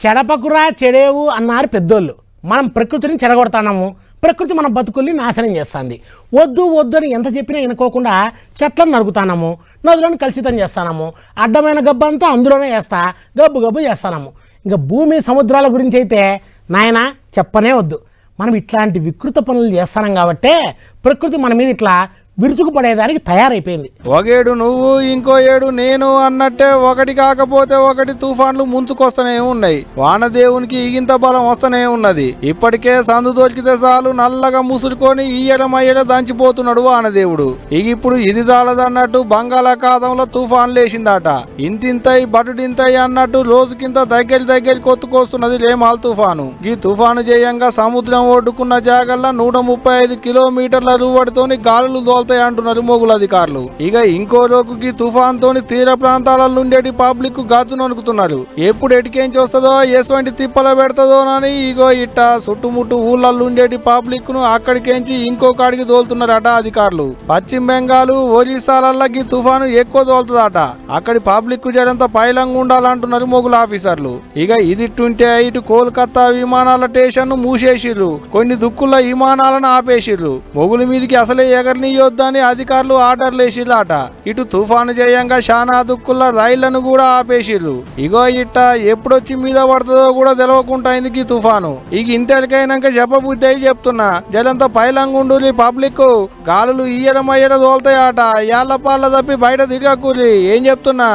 చెడపకురా చెడేవు అన్నారు పెద్దోళ్ళు. మనం ప్రకృతిని చెడగొడతాము ప్రకృతి మన బతుకుల్ని నాశనం చేస్తుంది. వద్దు వద్దు అని ఎంత చెప్పినా వినుకోకుండా చెట్లను నరుకుతాము నదులను కలుషితం చేస్తాము అడ్డమైన గబ్బు అంతా అందులోనే వేస్తా గబ్బు గబ్బు చేస్తాము ఇంకా భూమి సముద్రాల గురించి అయితే నాయన చెప్పనే వద్దు. మనం ఇట్లాంటి వికృత పనులు చేస్తాం కాబట్టే ప్రకృతి మన మీద ఇట్లా విరుచుకుపడేదానికి తయారైపోయింది. ఒకేడు నువ్వు ఇంకో ఏడు నేను అన్నట్టే ఒకటి కాకపోతే ఒకటి తుఫాన్లు ముంచుకొస్తూనే ఉన్నాయి. వానదేవునికి ఈగింత బలం వస్తూనే ఉన్నది. ఇప్పటికే సందు దొరికితే చాలు నల్లగా ముసురుకొని ఈయల మయ్యల దంచిపోతున్నాడు వానదేవుడు. ఇక ఇప్పుడు ఇది చాలదన్నట్టు బంగాళాఖాతంలో తుఫాన్ లేచిందట ఇంతింతై బటుడింతై అన్నట్టు రోజుకింత దగ్గర దగ్గరికి కొత్తుకొస్తున్నది లేమాల్ తుఫాను. ఈ తుఫాను చేయంగా సముద్రం ఒడ్డుకున్న జాగల్లా నూట ముప్పై ఐదు కిలోమీటర్ల రూవడితోని గాలులు దోల్తాయి అంటున్నారు అధికారులు. ఇక ఇంకో రోగుకి తుఫాన్ తోని తీర ప్రాంతాలలో ఉండేటి పబ్లిక్ గాజును అనుకుతున్నారు ఎప్పుడు ఎటికేం చూస్తుందో ఎటువంటి తిప్పల పెడతదోనని ఇగో ఇట్ట చుట్టుముట్టు ఊళ్ళల్లో ఉండేటి పబ్లిక్ను అక్కడికేంచి ఇంకో కాడికి దోలుతున్నారట అధికారులు. పశ్చిమ బెంగాల్ ఒరిస్సాలల్లో తుఫాను ఎక్కువ దోలుతుందట అక్కడి పబ్లిక్ జరంత పైలంగా ఉండాలంటున్నారు మొగుల ఆఫీసర్లు. ఇక ఇదిట్టుంటే ఇటు కోల్కతా విమానాల స్టేషన్ మూసేసిర్రు. కొన్ని దుక్కుల విమానాలను ఆపేసిర్రు. మొగుల మీదకి అసలే వద్దని అధికారులు ఆర్డర్లు వేసిర్రాట. ఇటు తుఫాను చేయంగా శానా దుక్కుల రైళ్ళను కూడా ఆపేసిర్రు. ఇగో ఇట్ట ఎప్పుడొచ్చి మీద పడుతుందో కూడా తెలవకుండా ఇందుకు ఈ తుఫాను. ఇక ఇంతెలికైనాక చెప్పబుద్ధి అయి చెప్తున్నా. జలంతా పైలంగుండు పబ్లిక్ గాలులు ఈయల మయ్యల తోలుతాయట. యాళ్ళ పాళ్ళ తప్పి బయట తిరగకూలి ఏం చెప్తున్నా?